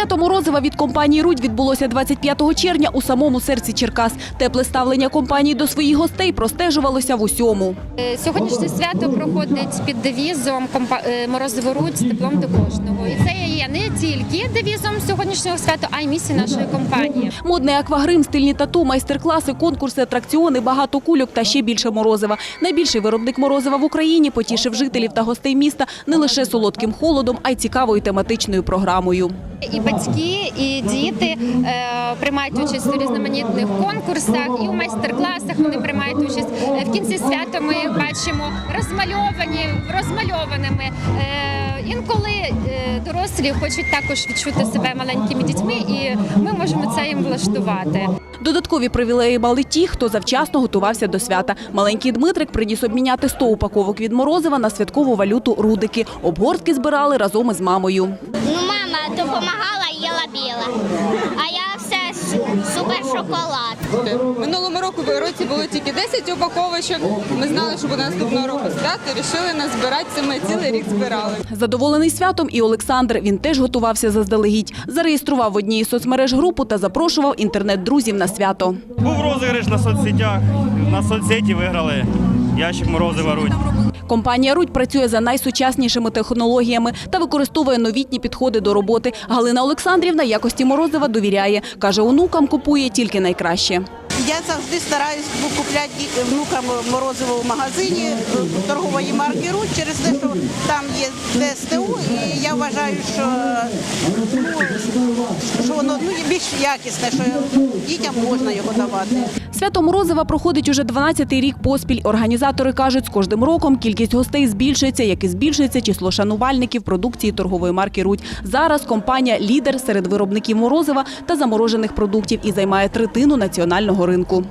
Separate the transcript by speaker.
Speaker 1: Свято Морозива від компанії Рудь відбулося 25 червня у самому серці Черкас. Тепле ставлення компанії до своїх гостей простежувалося в усьому.
Speaker 2: Е, Сьогоднішнє свято проходить під девізом е, «Морозиво Рудь з теплом до кожного. І це є не тільки девізом сьогоднішнього свята, а й місії нашої компанії.
Speaker 1: Модний аквагрим, стильні тату, майстер-класи, конкурси, атракціони, багато кульок та ще більше морозива. Найбільший виробник морозива в Україні потішив жителів та гостей міста не лише солодким холодом, а й цікавою тематичною програмою.
Speaker 2: І батьки, і діти е, приймають участь у різноманітних конкурсах і у майстер-класах вони приймають участь. Е, В кінці свята ми їх бачимо розмальовані, розмальованими. Е, інколи е, дорослі хочуть також відчути себе маленькими дітьми, і ми можемо це їм влаштувати.
Speaker 1: Додаткові привілеї мали ті, хто завчасно готувався до свята. Маленький Дмитрик приніс обміняти 100 упаковок від морозива на святкову валюту рудики. Обгортки збирали разом із мамою.
Speaker 3: Ну, мама допомагала, їла біла. А я все супер шоколад.
Speaker 4: Минулому року в році було тільки 10 упаковочок. Ми знали, що буде наступного року свято. Рішили назбирати це. Ми цілий рік збирали.
Speaker 1: Задоволений святом і Олександр. Він теж готувався заздалегідь. Зареєстрував в одній із соцмереж групу та запрошував інтернет-друзів на свято.
Speaker 5: Був розіграш на соцсетях. На соцсеті виграли ящик морозива рудь.
Speaker 1: Компанія Рудь працює за найсучаснішими технологіями та використовує новітні підходи до роботи. Галина Олександрівна якості морозива довіряє. Каже, онукам купує тільки найкраще.
Speaker 6: Я завжди стараюсь купляти внукам морозиво в магазині е, торгової марки Рудь через те, що там є ДСТУ, і я вважаю, що, ну, що воно ну, більш якісне, що дітям можна його давати.
Speaker 1: Свято Морозива проходить уже 12-й рік поспіль. Організатори кажуть, з кожним роком кількість гостей збільшується, як і збільшується число шанувальників продукції торгової марки Руть. Зараз компанія лідер серед виробників морозива та заморожених продуктів і займає третину національного ринку.